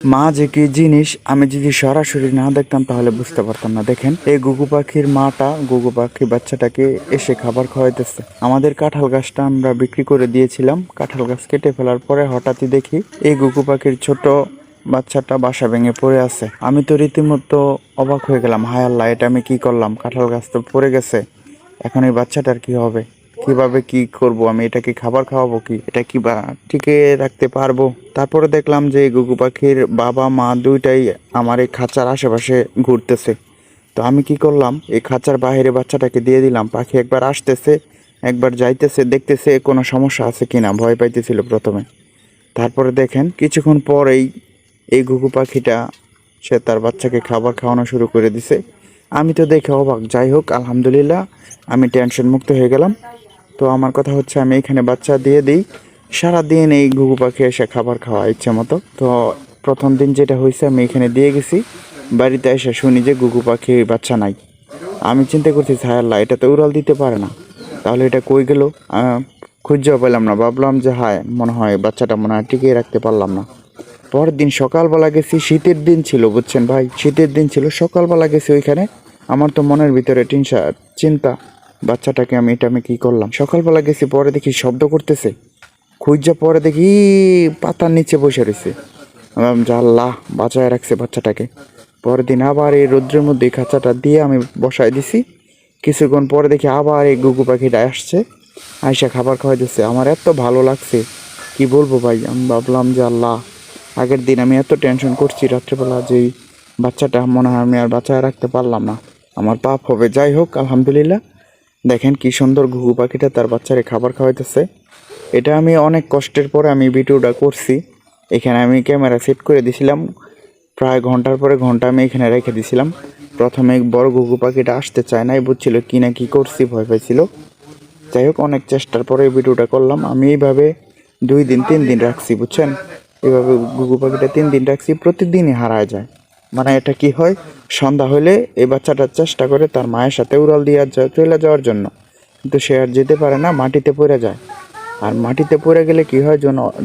মা যে কি জিনিস আমি যদি সরাসরি না দেখতাম তাহলে বুঝতে পারতাম না। দেখেন, এই গুগু পাখির মাটা, গুগু পাখি বাচ্চাটাকে এসে খাবার খাওয়াইতেছে। আমাদের কাঁঠাল গাছটা আমরা বিক্রি করে দিয়েছিলাম। কাঁঠাল গাছ কেটে ফেলার পরে হঠাৎই দেখি এই গুগু পাখির ছোট বাচ্চাটা বাসা ভেঙে পড়ে আছে। আমি তো রীতিমতো অবাক হয়ে গেলাম, হায় আল্লাহ, এটা আমি কি করলাম? কাঁঠাল গাছ তো পড়ে গেছে। এখন এই বাচ্চাটার কি হবে? কীভাবে কি করব? আমি এটাকে খাবার খাওয়াবো কি? এটা কি বা টিকে রাখতে পারব? তারপরে দেখলাম যে গুগু পাখির বাবা, মা দুইটাই আমার এই খাঁচার আশেপাশে ঘুরতেছে। তো আমি কি করলাম? এই খাঁচার বাইরে বাচ্চাটাকে দিয়ে দিলাম। পাখি একবার আসতেছে, একবার যাইতেছে, দেখতেছে কোনো সমস্যা আছে কিনা, ভয় পাইতেছিল প্রথমে। তারপরে দেখেন, কিছুক্ষণ পরেই এই ঘুঘু পাখিটা, সে তার বাচ্চাকে খাবার খাওয়ানো শুরু করে দিছে। আমি তো দেখে অবাক। যাই হোক, আলহামদুলিল্লাহ, আমি টেনশন মুক্ত হয়ে গেলাম। তো আমার কথা হচ্ছে আমি এখানে বাচ্চা দিয়ে দিই। সারাদিন এই ঘুঘু পাখি এসে খাবার খাওয়া ইচ্ছে মতো। তো প্রথম দিন যেটা হয়েছে, আমি এখানে দিয়ে গেছি। বাড়িতে এসে শুনি যে ঘুঘু পাখি বাচ্চা নাই। আমি চিন্তা করছি, হায় আল্লাহ, এটা তো উড়াল দিতে পারে না। তাহলে এটা কই গেল? খুঁজেও পেলাম না। ভাবলাম যে, হায়, মনে হয় বাচ্চাটা মনে হয় টিকিয়ে রাখতে পারলাম না। পরের দিন সকালবেলা গেছি, শীতের দিন ছিল, বুঝছেন ভাই? শীতের দিন ছিল, সকালবেলা গেছি ওইখানে। আমার তো মনের ভিতরে টিনসা, চিন্তা। বাচ্চাটাকে আমি, এটা আমি কী করলাম? সকালবেলা গেছি, পরে দেখি শব্দ করতেছে। খুঁজা পরে দেখি পাতার নিচে বসে রয়েছে। যা বাঁচায় রাখছে বাচ্চাটাকে। পরের দিন আবার এই রৌদ্রের মধ্যে খাঁচাটা দিয়ে আমি বসায় দিছি। কিছুক্ষণ পরে দেখি আবার এই গুগু পাখিটা আসছে। আইসা খাবার খাওয়াই দিচ্ছে আমার এত ভালো লাগছে। কি বলব ভাই? আমি ভাবলাম যে আল্লাহ, আগের দিন আমি এত টেনশন করছি রাত্রেবেলা যে বাচ্চাটা মনে হয় আমি আর বাঁচায় রাখতে পারলাম না। আমার পাপ হবে। যাই হোক, আলহামদুলিল্লাহ। দেখেন কি সুন্দর ঘুঘু পাখিটা তার বাচ্চারে খাবার খাওয়াইতেছে। এটা আমি অনেক কষ্টের পরে আমি ভিডিওটা করছি। এখানে আমি ক্যামেরা সেট করে দিছিলাম। প্রায় ঘণ্টার পরে ঘণ্টা আমি এখানে রেখে দিছিলাম। প্রথমে বড় ঘুঘু পাখিটা আসতে চায় নাই, বুঝছিল কি না কি করছি, ভয় পাইছিল। যাই হোক, অনেক চেষ্টার পরে ভিডিওটা করলাম। আমি এইভাবে দুই দিন, তিন দিন রাখছি, বুঝছেন? এইভাবে ঘুঘু পাখিটা তিন দিন রাখছি, প্রতিদিনই হারায় যায়। মানে এটা কি হয়? সন্ধ্যা হলে এই বাচ্চাটা চেষ্টা করে তার মায়ের সাথে উড়াল দিয়ে চলে যাওয়ার জন্য। কিন্তু সে আর যেতে পারে না, মাটিতে পড়ে যায়। আর মাটিতে পড়ে গেলে কি হয়?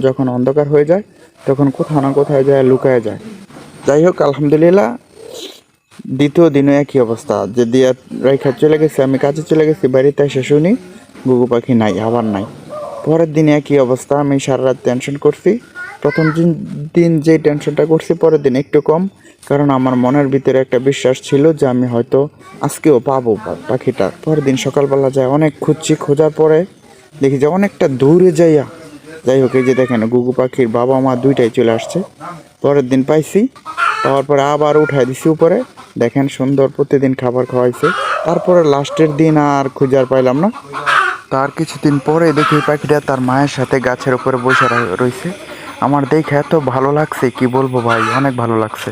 যখন অন্ধকার হয়ে যায়, তখন কোথাও না কোথায় যায়, লুকায় যায়। যাই হোক, আলহামদুলিল্লাহ, দ্বিতীয় দিনও একই অবস্থা। যে দিয়া রেখা চলে গেছে, আমি কাজে চলে গেছি, বাড়িতে এসে শুনি গুগু পাখি নাই, আবার নাই। পরের দিনে একই অবস্থা, আমি সারা রাত টেনশন করছি। প্রথম দিন যে টেনশনটা করছি, পরের দিন একটু কম। কারণ আমার মনের ভিতরে একটা বিশ্বাস ছিল যে আমি হয়তো আজকেও পাবো পাখিটা। পরের দিন সকালবেলা যায়, অনেক খুঁজছি। খোঁজার পরে দেখি যে অনেকটা দূরে যাইয়া, যাই হোক, এই যে দেখেন গুগু পাখির বাবা মা দুইটাই চলে আসছে। পরের দিন পাইছি, পাওয়ার পরে আবার উঠাই দিছি উপরে। দেখেন, সুন্দর প্রতিদিন খাবার খাওয়াইছে। তারপরে লাস্টের দিন আর খুঁজার পাইলাম না। তার কিছুদিন পরে দেখি পাখিটা তার মায়ের সাথে গাছের উপরে বসে রয়েছে। আমার দেখে এত ভালো লাগছে, কি বলব ভাই? অনেক ভালো লাগছে।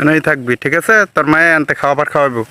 এনেই থাকবি, ঠিক আছে? তোর মায়ে আনতে খাওয়াবার খাওয়াবো